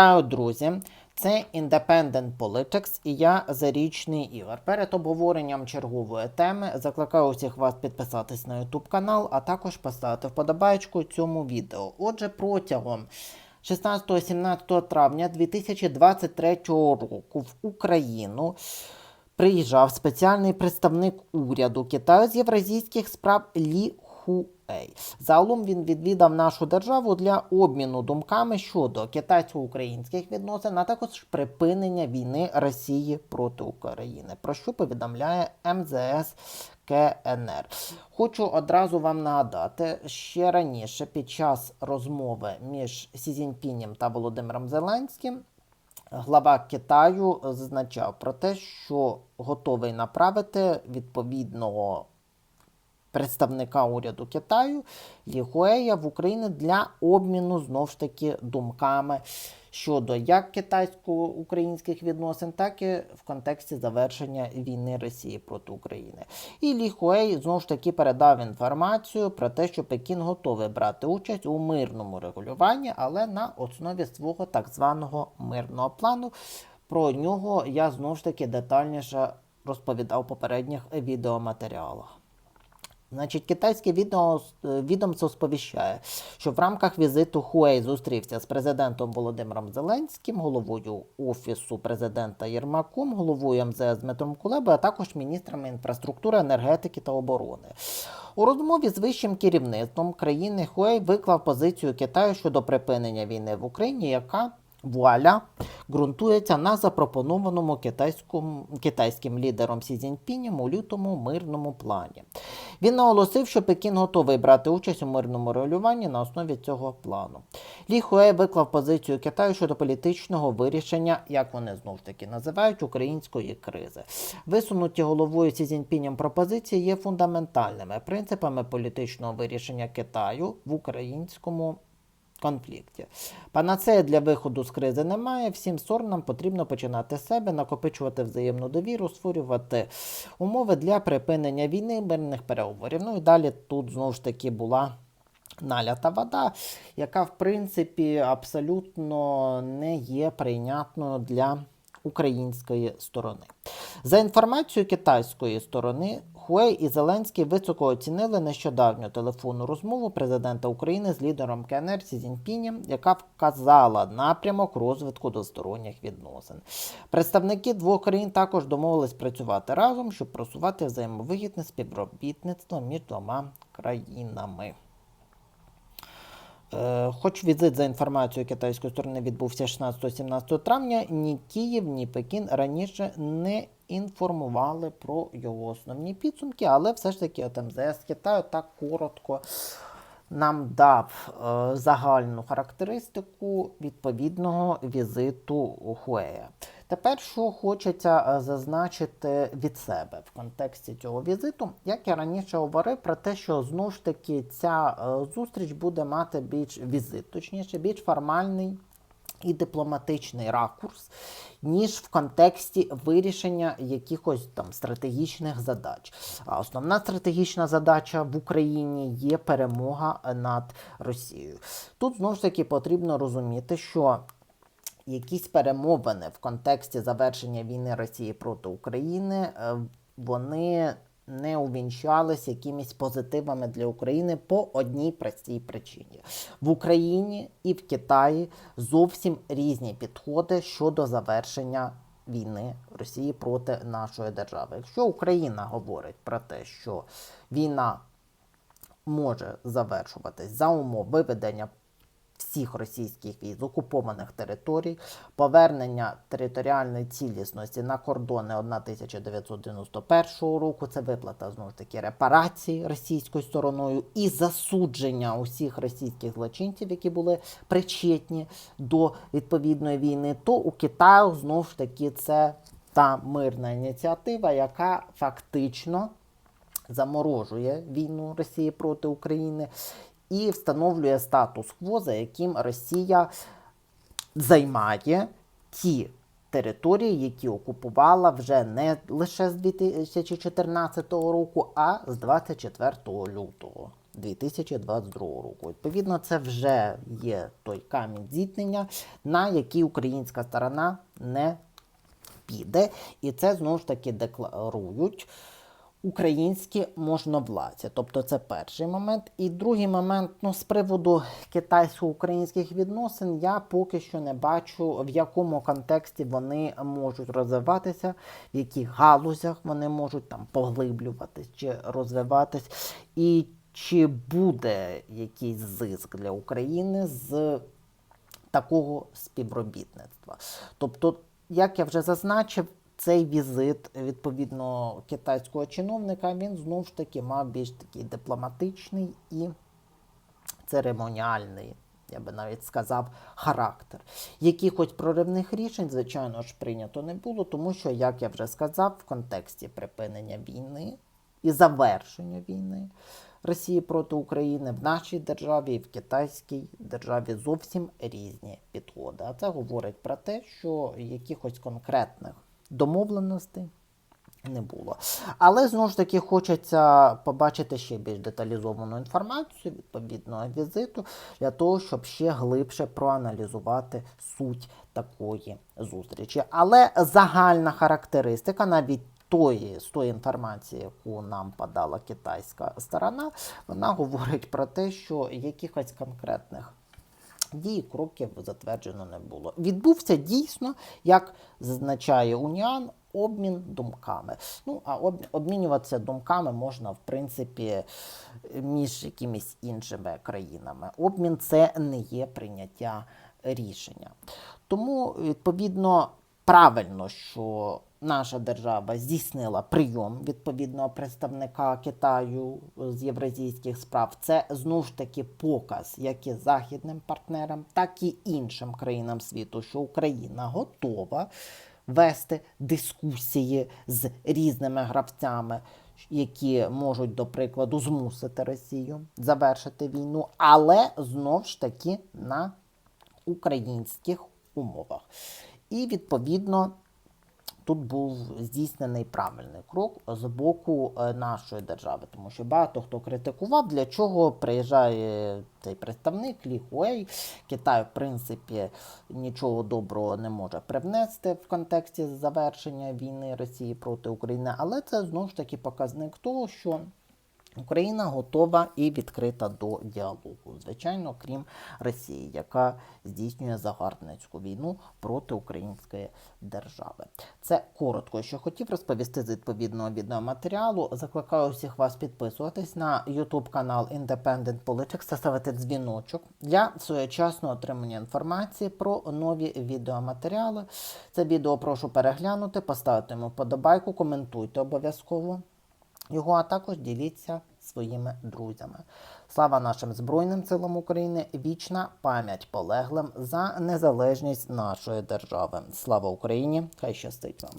Друзі! Це Independent Politics і я Зарічний Ігор. Перед обговоренням чергової теми закликаю усіх вас підписатись на YouTube канал, а також поставити вподобайку цьому відео. Отже, протягом 16-17 травня 2023 року в Україну приїжджав спеціальний представник уряду Китаю з євразійських справ Лі Хуей. Загалом він відвідав нашу державу для обміну думками щодо китайсько-українських відносин, а також припинення війни Росії проти України, про що повідомляє МЗС КНР. Хочу одразу вам нагадати, ще раніше під час розмови між Сі Цзіньпінем та Володимиром Зеленським глава Китаю зазначав про те, що готовий направити відповідного представника уряду Китаю Лі в Україну для обміну знов ж таки думками щодо як китайсько-українських відносин, так і в контексті завершення війни Росії проти України. І Лі Хуей знову ж таки передав інформацію про те, що Пекін готовий брати участь у мирному регулюванні, але на основі свого так званого мирного плану. Про нього я знову ж таки детальніше розповідав в попередніх відеоматеріалах. Значить, китайське відео, відомство сповіщає, що в рамках візиту Хуей зустрівся з президентом Володимиром Зеленським, головою Офісу президента Єрмаком, головою МЗС Дмитром Кулебою, а також міністрами інфраструктури, енергетики та оборони. У розмові з вищим керівництвом країни Хуей виклав позицію Китаю щодо припинення війни в Україні, яка Вуаля ґрунтується на запропонованому китайським лідером Сі Цзіньпінем у лютому мирному плані. Він наголосив, що Пекін готовий брати участь у мирному регулюванні на основі цього плану. Лі Хуей виклав позицію Китаю щодо політичного вирішення, як вони знов таки називають, української кризи. Висунуті головою Сі Цзіньпінем пропозиції є фундаментальними принципами політичного вирішення Китаю в українському конфлікті. Панацеї для виходу з кризи немає. Всім сторонам потрібно починати з себе, накопичувати взаємну довіру, створювати умови для припинення війни, мирних переговорів. Ну і далі тут знову ж таки була. Налята вода, яка в принципі абсолютно не є прийнятною для української сторони. За інформацією китайської сторони, Хуей і Зеленський високо оцінили нещодавню телефонну розмову президента України з лідером КНР Сі Цзіньпінем, яка вказала напрямок розвитку двосторонніх відносин. Представники двох країн також домовились працювати разом, щоб просувати взаємовигідне співробітництво між двома країнами. Е, Хоч візит за інформацією китайської сторони відбувся 16-17 травня, ні Київ, ні Пекін раніше не інформували про його основні підсумки, але все ж таки от МЗС Китаю так коротко нам дав е, загальну характеристику відповідного візиту Хуея. Тепер, що хочеться е, зазначити від себе в контексті цього візиту, як я раніше говорив про те, що знову ж таки ця е, зустріч буде мати більш візит, точніше, більш формальний. І дипломатичний ракурс, ніж в контексті вирішення якихось там стратегічних задач. А основна стратегічна задача в Україні є перемога над Росією. Тут знову ж таки потрібно розуміти, що якісь перемовини в контексті завершення війни Росії проти України, е, вони не увінчалися якимись позитивами для України по одній простій причині. В Україні і в Китаї зовсім різні підходи щодо завершення війни Росії проти нашої держави. Якщо Україна говорить про те, що війна може завершуватись за умов виведення всіх російських військ окупованих територій, повернення територіальної цілісності на кордони 1991 року. Це виплата знову ж таки репарацій російською стороною і засудження усіх російських злочинців, які були причетні до відповідної війни. То у Китаю знову ж таки це та мирна ініціатива, яка фактично заморожує війну Росії проти України і встановлює статус-кво, за яким Росія займає ті території, які окупувала вже не лише з 2014 року, а з 24 лютого. 2022 року. Відповідно, це вже є той камінь зіткнення, на який українська сторона не піде. І це знову ж таки декларують українські можновладці. Тобто це перший момент. І другий момент, ну, з приводу китайсько-українських відносин, я поки що не бачу, в якому контексті вони можуть розвиватися, в яких галузях вони можуть там поглиблюватись чи розвиватись. І чи буде якийсь зиск для України з такого співробітництва. Тобто, як я вже зазначив, цей візит відповідно китайського чиновника він знову ж таки мав більш такий дипломатичний і церемоніальний, я би навіть сказав, характер. Якихось проривних рішень, звичайно ж, прийнято не було, тому що, як я вже сказав, в контексті припинення війни і завершення війни Росії проти України в нашій державі і в китайській державі зовсім різні підходи. А це говорить про те, що якихось конкретних домовленостей не було. Але знову ж таки хочеться побачити ще більш деталізовану інформацію відповідного візиту для того, щоб ще глибше проаналізувати суть такої зустрічі. Але загальна характеристика навіть тої, з тої інформації, яку нам подала китайська сторона, вона говорить про те, що якихось конкретних дій, кроків затверджено не було. Відбувся дійсно, як зазначає Уніан, обмін думками. Ну, а обмінюватися думками можна, в принципі, між якимись іншими країнами. Обмін це не є прийняття рішення. Тому, відповідно, правильно, що наша держава здійснила прийом відповідного представника Китаю з євразійських справ. Це знову ж таки показ як і західним партнерам, так і іншим країнам світу, що Україна готова вести дискусії з різними гравцями. Які можуть, до прикладу, змусити Росію завершити війну, але знов ж таки на українських умовах. І відповідно тут був здійснений правильний крок з боку е, нашої держави, тому що багато хто критикував, для чого приїжджає цей представник Лі Хуей. Китай, в принципі, нічого доброго не може привнести в контексті завершення війни Росії проти України, але це знову ж таки показник того, що. Україна готова і відкрита до діалогу, звичайно, крім Росії, яка здійснює загарбницьку війну проти української держави. Це коротко, що хотів розповісти з відповідного відеоматеріалу. Закликаю всіх вас підписуватись на YouTube канал Independent Politics та ставити дзвіночок для своєчасного отримання інформації про нові відеоматеріали. Це відео прошу переглянути, поставити йому вподобайку, коментуйте обов'язково його, а також діліться своїми друзями. Слава нашим Збройним силам України! Вічна пам'ять полеглим за незалежність нашої держави. Слава Україні! Хай щастить вам!